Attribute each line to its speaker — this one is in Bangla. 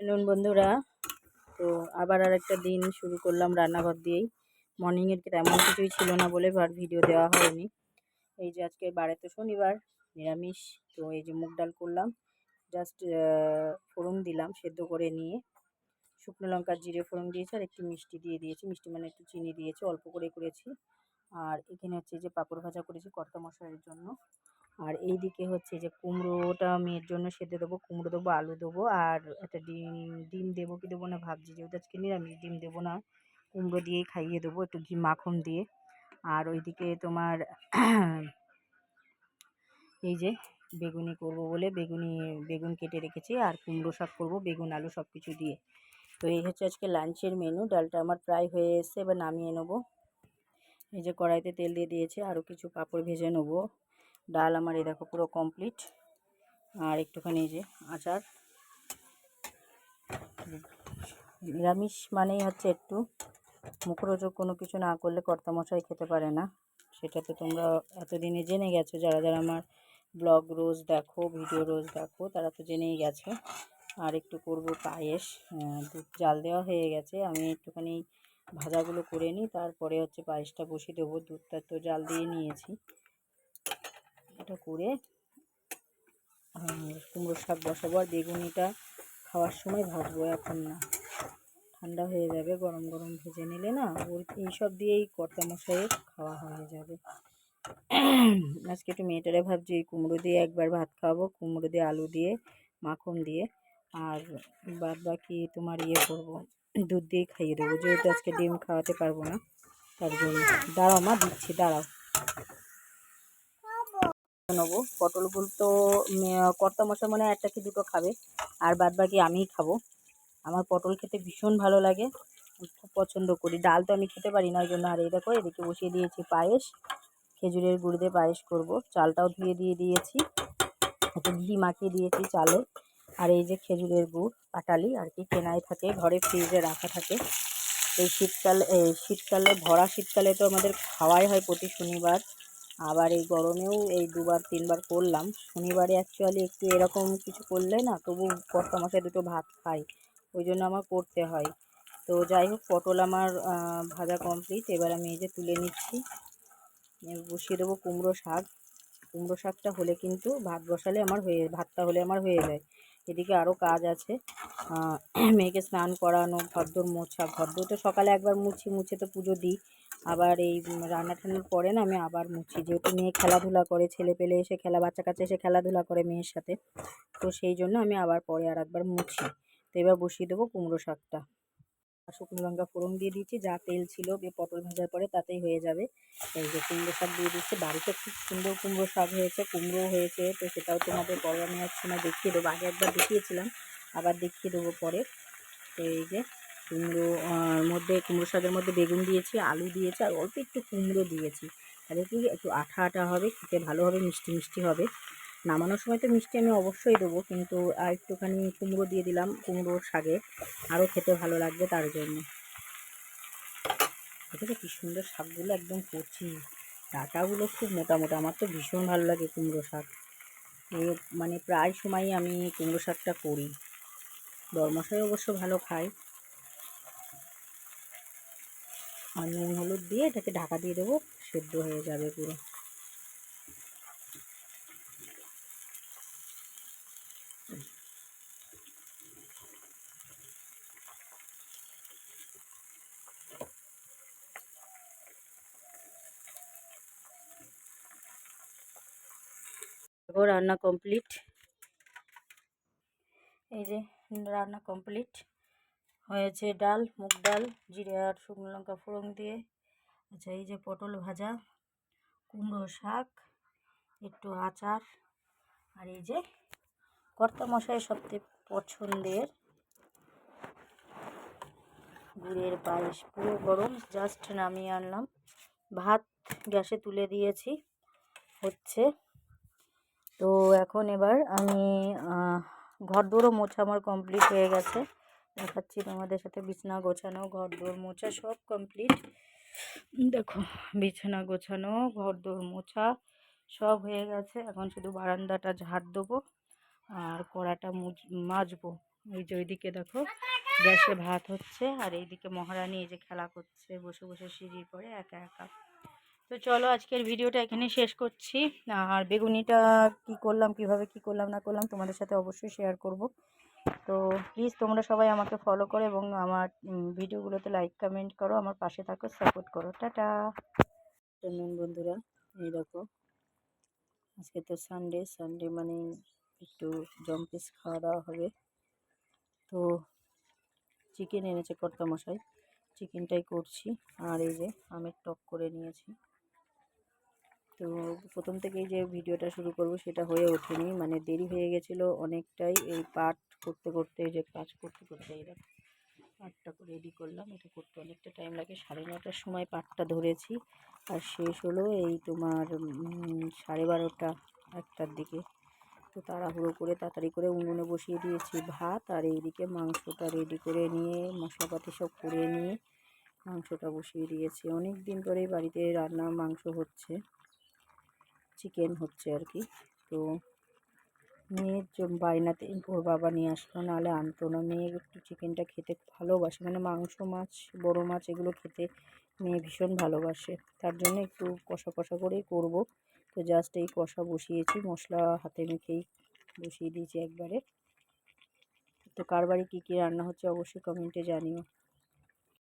Speaker 1: নুন বন্ধুরা। তো আবার আর একটা দিন শুরু করলাম রান্নাঘর দিয়েই। মর্নিংয়ের তেমন কিছুই ছিল না বলে আর ভিডিও দেওয়া হয়নি। এই যে আজকে বারে তো শনিবার, নিরামিষ। তো এই যে মুগ ডাল করলাম। জাস্ট ফোড়ন দিলাম সেদ্ধ করে নিয়ে। শুকনো লঙ্কার জিরে ফোড়ন দিয়েছি আর একটু মিষ্টি দিয়ে দিয়েছি। মিষ্টি মানে একটু চিনি দিয়েছি, অল্প করে করেছি। আর এখানে হচ্ছে যে পাঁপড় ভাজা করেছি কর্তা মশলার জন্য। আর এই দিকে হচ্ছে যে কুমড়োটা মেয়ের জন্য সেদ্ধ দেবো, কুমড়ো দেবো, আলু দেবো, আর একটা ডিম ডিম দেবো কি দেবো না ভাবছি, যেহেতু আজকে নিরামিষ, ডিম দেবো না। কুমড়ো দিয়েই খাইয়ে দেবো একটু ঘি মাখন দিয়ে। আর ওইদিকে তোমার এই যে বেগুনি করব বলে বেগুনি, বেগুন কেটে রেখেছি, আর কুমড়ো শাক করব, বেগুন, আলু সব কিছু দিয়ে। তো এই হচ্ছে আজকে লাঞ্চের মেনু ডালটা আমার প্রায় হয়ে এসছে, এবার নামিয়ে নেব। এই যে কড়াইতে তেল দিয়ে দিয়েছে আরও কিছু পাঁপড় ভেজে নেব। ডাল আমার এই দেখো পুরো কমপ্লিট আর একটুখানি যে আচার। নিরামিষ মানেই হচ্ছে একটু মুখরোচক কোনো কিছু না করলে কর্তামশাই খেতে পারে না। সেটা তো তোমরা এতদিনে জেনে গেছো। যারা যারা আমার ব্লগ রোজ দেখো, ভিডিও রোজ দেখো, তারা তো জেনেই গেছো। আর একটু করব পায়েস। দুধ, জাল দেওয়া হয়ে গেছে। আমি একটুখানি ভাজাগুলো করে নিই। তারপরে হচ্ছে পায়েসটা বসিয়ে দেবো। দুধটা তো জাল দিয়ে নিয়েছি। এটা করে কুমড়ো শাক বসাবো আর বেগুনিটা খাওয়ার সময় ভাজবো এখন না। ঠান্ডা হয়ে যাবে, গরম গরম ভেজে নিলে না ওর এইসব দিয়েই কর্তা মশাইয়ের খাওয়া হয়ে যাবে। আজকে একটু মেয়েটারে ভাবছি কুমড়ো দিয়ে একবার ভাত খাওয়াবো, কুমড়ো দিয়ে আলু দিয়ে, মাখন দিয়ে, আর বাদ বাকি তোমার ইয়ে করব, দুধ দিয়ে খাইয়ে দেবো। যেহেতু আজকে ডিম খাওয়াতে পারব না, তার জন্য। দাঁড়াও মা, দিচ্ছি, দাঁড়াও। নেব। পটলগুলো তো কর্তা মশা মনে হয় একটা কি দুটো খাবে, আর বাদ বাকি আমিই খাব। আমার পটল খেতে ভীষণ ভালো লাগে খুব পছন্দ করি। ডাল তো আমি খেতে পারি না ওই জন্য আর এই দেখো, এদিকে বসিয়ে দিয়েছি পায়েস। খেজুরের গুড় দিয়ে পায়েস করব। চালটাও ধুয়ে দিয়ে দিয়েছি। একটু ঘি মাখিয়ে দিয়েছি চালে। আর এই যে খেজুরের গুড়, পাটালি, আর কি কেনাই থাকে, ঘরে ফ্রিজে রাখা থাকে। এই শীতকালে শীতকালে, ভরা শীতকালে তো আমাদের খাওয়াই হয় প্রতি শনিবার। আবার এই গরমেও এই দুবার, তিনবার করলাম। শনিবারে অ্যাকচুয়ালি একটু এরকম কিছু করলে না, তবু কর্তা মশাই দুটো ভাত খাই ওই জন্য আমার করতে হয়। তো যাই হোক, পটল আমার ভাজা কমপ্লিট এবার আমি এই যে তুলে নিচ্ছি। বসিয়ে দেবো কুমড়ো শাক। কুমড়ো শাকটা হলে কিন্তু ভাত বসালে আমার হয়ে, ভাতটা হলে আমার হয়ে যায়। এদিকে আরও কাজ আছে। মেয়েকে স্নান করানো, ঘরদোর মোছা। ঘরদোর তো সকালে একবার মুছি, মুছে তো পুজো দিই। আবার এই রান্না টান্নার পরে না আমি আবার মুছি। যেহেতু মেয়ে খেলাধুলা করে, ছেলে পেলে এসে খেলা, বাচ্চা কাচ্চা এসে খেলাধুলা করে মেয়ের সাথে। তো সেই জন্য আমি আবার পরে আর একবার মুছি। তো এবার বসিয়ে দেবো কুমড়ো শাকটা। শুকনো লঙ্কা ফোড়ন দিয়ে দিয়েছি, যা তেল ছিল পটল ভাজার পরে তাতেই হয়ে যাবে। এই যে কুমড়ো শাক দিয়ে দিচ্ছি, বাড়িতে খুব সুন্দর কুমড়ো শাক হয়েছে কুমড়ো হয়েছে, তো সেটাও তোমাদের পরে আমি এক সময় দেখিয়ে দেবো। আগে একবার দেখিয়েছিলাম, আবার দেখিয়ে দেবো পরে। তো এই যে কুমড়ো মধ্যে, কুমড়ো শাকের মধ্যে বেগুন দিয়েছি, আলু দিয়েছি, আর অল্প একটু কুমড়ো দিয়েছি। তাহলে কি একটু আঠা আঠা হবে, খেতে ভালো হবে, মিষ্টি মিষ্টি হবে। নামানোর সময় তো মিষ্টি আমি অবশ্যই দেবো, কিন্তু আর একটুখানি কুমড়ো দিয়ে দিলাম কুমড়োর শাকে। আরও খেতে ভালো লাগবে তার জন্য। দেখেছ কী সুন্দর শাকগুলো একদম কচি। ডাটাগুলো খুব মোটা মোটা, আমার তো ভীষণ ভালো লাগে কুমড়ো শাক। মানে প্রায় সময়ই আমি কুমড়ো শাকটা করি। দরমশাই অবশ্য ভালো খায়। আর নুন, হলুদ দিয়ে এটাকে ঢাকা দিয়ে দেবো, সেদ্ধ হয়ে যাবে পুরো। রান্না কমপ্লিট। এই যে, রান্না কমপ্লিট। হয়েছে ডাল, মুগ ডাল, জিরে আর শুকনো লঙ্কা ফোড়ন দিয়ে। আচ্ছা এই যে পটল ভাজা, কুমড়ো শাক, একটু আচার, আর এই যে কর্তা মশাই সবচেয়ে পছন্দের গুড়ের পায়েস। পুরো গরম জাস্ট নামিয়ে আনলাম। ভাত গ্যাসে তুলে দিয়েছি, হচ্ছে। তো এখন এবার আমি ঘর দৌড়ও মোছা আমার কমপ্লিট হয়ে গেছে। দেখাচ্ছি তোমাদের সাথে। বিছানা গোছানো ঘর দোর মোছা, সব কমপ্লিট দেখো, বিছানা গোছানো ঘর দোর মোছা, সব হয়ে গেছে। এখন শুধু বারান্দাটা ঝাড় দেবো আর কড়াটা মাজবো। এই যে ওইদিকে দেখো, গ্যাসে ভাত হচ্ছে। আর এইদিকে মহারানী এই যে খেলা করছে, বসে বসে সিঁড়ির পরে একা একা। তো চলো, আজকের ভিডিওটা এখানে শেষ করছি। আর বেগুনিটা কি করলাম, কীভাবে কি করলাম, না করলাম তোমাদের সাথে অবশ্যই শেয়ার করব। তো প্লিজ তোমরা সবাই আমাকে ফলো করো এবং আমার ভিডিওগুলোতে লাইক কমেন্ট করো, আমার পাশে থাকো সাপোর্ট করো। টাটা! চলুন বন্ধুরা, এই দেখো, আজকে তো সানডে সানডে মানে একটু জম্পিস খাওয়া দাওয়া হবে। তো চিকেন এনেছে কর্তামশাই চিকেনটাই করছি। আর এই যে আমের টক করে নিয়েছি। তো প্রথম থেকেই যে ভিডিওটা শুরু করব সেটা হয়ে ওঠেনি। মানে দেরি হয়ে গেছিল অনেকটাই। এই পাট করতে করতে যে কাজ করতে করতে দেখো, পাটটা রেডি করলাম। এটা করতে অনেকটা টাইম লাগে। সাড়ে নটার সময় পাটটা ধরেছি। আর শেষ হলো এই তোমার সাড়ে বারোটা একটার দিকে। তো তাড়াহুড়ো করে তাড়াতাড়ি করে উনুনে বসিয়ে দিয়েছি ভাত। আর এইদিকে মাংসটা রেডি করে নিয়ে, মশলাপাতি সব করে নিয়ে মাংসটা বসিয়ে দিয়েছি। অনেক দিন ধরেই বাড়িতে রান্না মাংস হচ্ছে। চিকেন হচ্ছে আর কি। তো মেয়ের বায়নাতে ওর বাবা নিয়ে আসলো, নাহলে আনতো না। মেয়ের একটু চিকেনটা খেতে ভালোবাসে মানে মাংস মাছ, বড় মাছ এগুলো খেতে মেয়ে ভীষণ ভালোবাসে। তার জন্য একটু কষা কষা করেই করব। তো জাস্ট এই কষা বসিয়েছি, মশলা হাতে মেখেই বসিয়ে দিয়েছি একবারে। তো কার বাড়ি কী কী রান্না হচ্ছে অবশ্যই কমেন্টে জানিও।